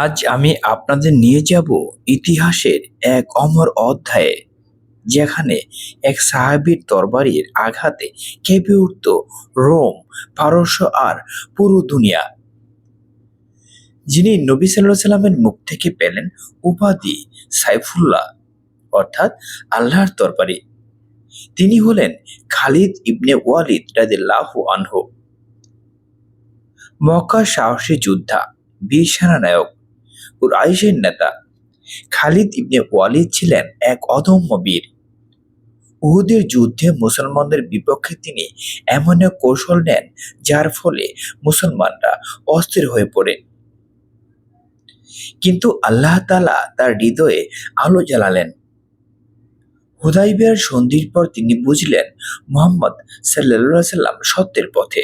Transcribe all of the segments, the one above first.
আজ আমি আপনাদের নিয়ে যাব ইতিহাসের এক অমর অধ্যায়ে, যেখানে এক সাহাবীর তরবারির আঘাতে কেঁপে উঠত রোম, পারস্য আর পুরো দুনিয়া। যিনি নবী সাল্লাহ সাল্লামের মুখ থেকে পেলেন উপাধি সাইফুল্লাহ, অর্থাৎ আল্লাহর তরবারি তিনি হলেন খালিদ ইবনে ওয়ালিদ রাদিল্লাহু আনহু। মক্কা সাহসী যোদ্ধা বীর সেনানায়ক কুরাইশের নেতা। খালিদ ইবনে ওয়ালিদ ছিলেন এক অদম্য বীর। উহুদের যুদ্ধে মুসলমানদের বিপক্ষে তিনি এমন এক কৌশল নেন, যার ফলে মুসলমানরা অস্থির হয়ে পড়ে। কিন্তু আল্লাহ তালা তার হৃদয়ে আলো জ্বালালেন। হুদাইবিয়ার সন্ধির পর তিনি বুঝলেন মোহাম্মদ সাল্লাহ সাল্লাম সত্যের পথে।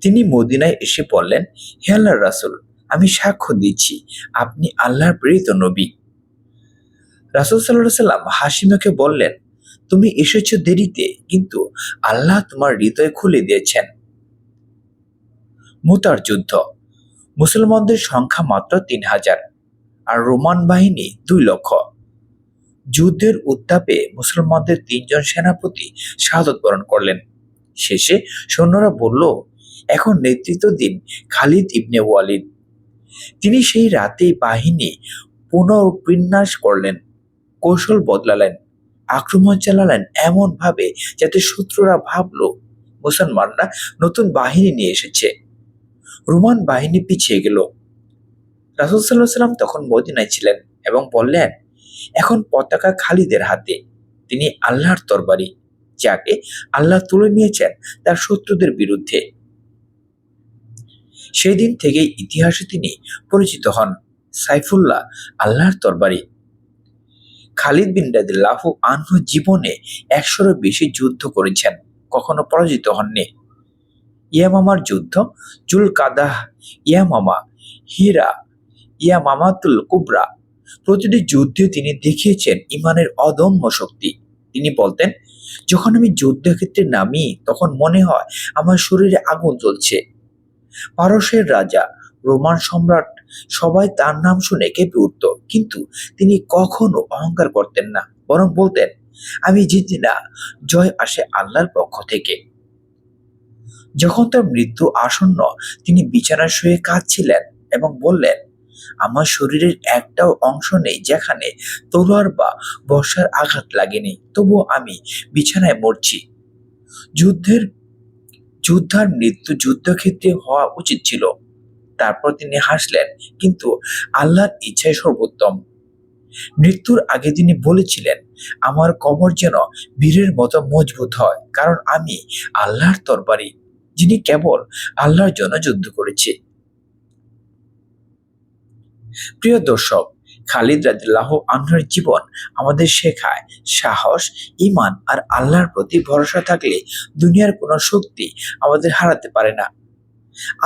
তিনি মদিনায় এসে বললেন, হে আল্লাহ রাসুল আমি সাক্ষ্য দিচ্ছি, আপনি আল্লাহর প্রেরিত নবী। রাসুল সাল্লাহ সাল্লাম হাসি মুখে বললেন, তুমি এসেছ দেরিতে, কিন্তু আল্লাহ তোমার হৃদয় খুলে দিয়েছেন। মুতার যুদ্ধ। মুসলমানদের সংখ্যা মাত্র তিন হাজার, আর রোমান বাহিনী দুই লক্ষ। যুদ্ধের উত্তাপে মুসলমানদের তিনজন সেনাপতি শাহাদত বরণ করলেন। শেষে সৈন্যরা বলল, এখন নেতৃত্ব দিন খালিদ ইবনে ওয়ালিদ। তিনি সেই রাতেই বাহিনী পুনর্বিন্যাস করলেন, কৌশল বদলালেন, আক্রমণ চালালেন এমন ভাবে যাতে শত্রুরা ভাবলো, মুসলমানরা নতুন বাহিনী নিয়ে এসেছে। রোমান বাহিনী পিছিয়ে গেল। রাসুল সাল্লাহ সাল্লাম তখন মদিনায় ছিলেন এবং বললেন, এখন পতাকা খালিদের হাতে। তিনি আল্লাহর তরবারি, যাকে আল্লাহ তুলে নিয়েছেন তার শত্রুদের বিরুদ্ধে। সেই দিন থেকেই ইতিহাসে তিনি পরিচিত হন সাইফুল্লাহ আল্লাহর তরবারি। খালিদ বিন রাদিল্লাহু আনহু জীবনে একশোরও বেশি যুদ্ধ করেছেন, কখনো পরাজিত হননি। ইয়ামামার যুদ্ধ জুল কাদাহ ইয়ামামা, হীরা, ইয়ামামাতুল কুবরা প্রতিটি যুদ্ধে তিনি দেখিয়েছেন ইমানের অদম্য শক্তি। তিনি বলতেন, যখন আমি যুদ্ধক্ষেত্রে নামি, তখন মনে হয় আমার শরীরে আগুন জ্বলছে। পারস্যের রাজা, রোমান সম্রাট, সবাই তার নাম শুনে কেঁপে উঠত। কিন্তু তিনি কখনো অহংকার করতেন না, বরং বলতেন, আমি জিতি না, জয় আসে আল্লাহর পক্ষ থেকে। যখন তার মৃত্যু আসন্ন, তিনি বিছানায় শুয়ে কাঁদছিলেন এবং বললেন, আমার শরীরের একটাও অংশ নেই যেখানে তলোয়ার বা বর্ষার আঘাত লাগেনি, তবুও আমি বিছানায় মরছি। যুদ্ধের যুদ্ধার মৃত্যু যুদ্ধক্ষেত্রে হওয়া উচিত ছিল। তারপর তিনি হাসলেন, কিন্তু আল্লাহর ইচ্ছাই সর্বোত্তম। মৃত্যুর আগে তিনি বলেছিলেন, আমার কবর যেন বীরের মতো মজবুত হয়, কারণ আমি আল্লাহর তরবারি, যিনি কেবল আল্লাহর জন্য যুদ্ধ করেছে। প্রিয় দর্শক খালিদ রাদিল্লাহ আনহার জীবন আমাদের শেখায় সাহস ইমান আর আল্লাহর প্রতি ভরসা থাকলে দুনিয়ার কোনো শক্তি আমাদের হারাতে পারে না।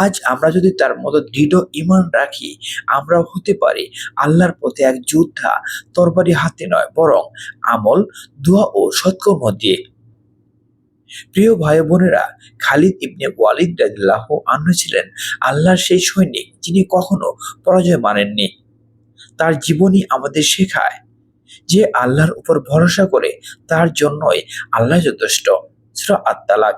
আজ আমরা যদি তার মতো দৃঢ় ইমান রাখি, আমরাও হতে পারি আল্লাহর পথে এক যোদ্ধা তরবারি হাতে নয়, বরং আমল, দোয়া ও সৎকর্ম দিয়ে। প্রিয় ভাই বোনেরা, খালিদ ইবনে ওয়ালিদ রাদিল্লাহ আনহু ছিলেন আল্লাহর সেই সৈনিক যিনি কখনো পরাজয় মানেননি। তার জীবনী আমাদের শেখায় যে আল্লাহর উপর ভরসা করে তার জন্যই আল্লাহ যথেষ্ট। সুরা আত্মালাক